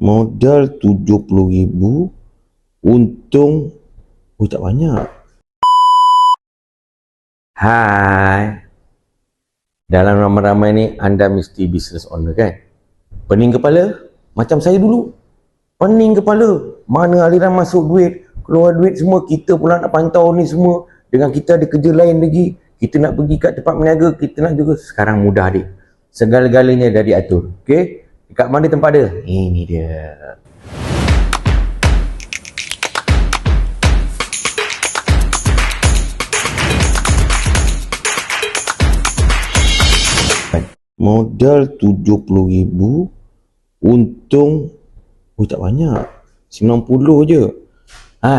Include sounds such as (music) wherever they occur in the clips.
Modal RM70,000 Untung Oh tak banyak. Hai. Dalam ramai-ramai ni anda mesti business owner kan? Pening kepala Macam saya dulu. Pening kepala. Mana aliran masuk duit Keluar duit semua Kita pula nak pantau ni semua. Dengan kita ada kerja lain lagi Kita nak pergi kat tempat meniaga Kita nak juga. Sekarang mudah adik. Segala-galanya dah diatur Okay Dekat mana tempat dia? Ini dia Modal RM70,000 Untung Oh tak banyak RM90 je Ha,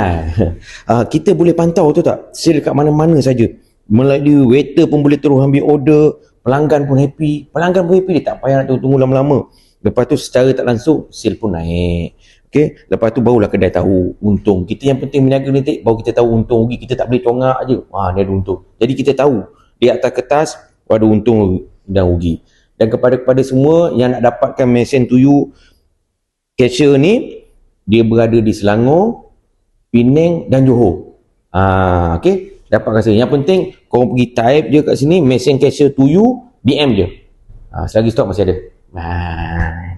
uh, (laughs) kita boleh pantau tu tak? Sale kat mana-mana saja. Melalui waiter pun boleh terus ambil order, pelanggan pun happy. Pelanggan pun happy dia tak payah nak tunggu lama-lama. Lepas tu secara tak langsung sale pun naik. Okey, lepas tu barulah kedai tahu untung. Kita yang penting meniaga ni tik, baru kita tahu untung rugi. Kita tak boleh congak aje. Ah, ni ada untung. Jadi kita tahu di atas kertas ada untung dan rugi. Dan kepada kepada semua yang nak dapatkan mesin to you cashier ni dia berada di Selangor, Penang dan Johor. Ah, okey. Dapat rasa. Yang penting kau pergi type je kat sini mesin cashier to you DM je. Ah, selagi stok masih ada. Ah.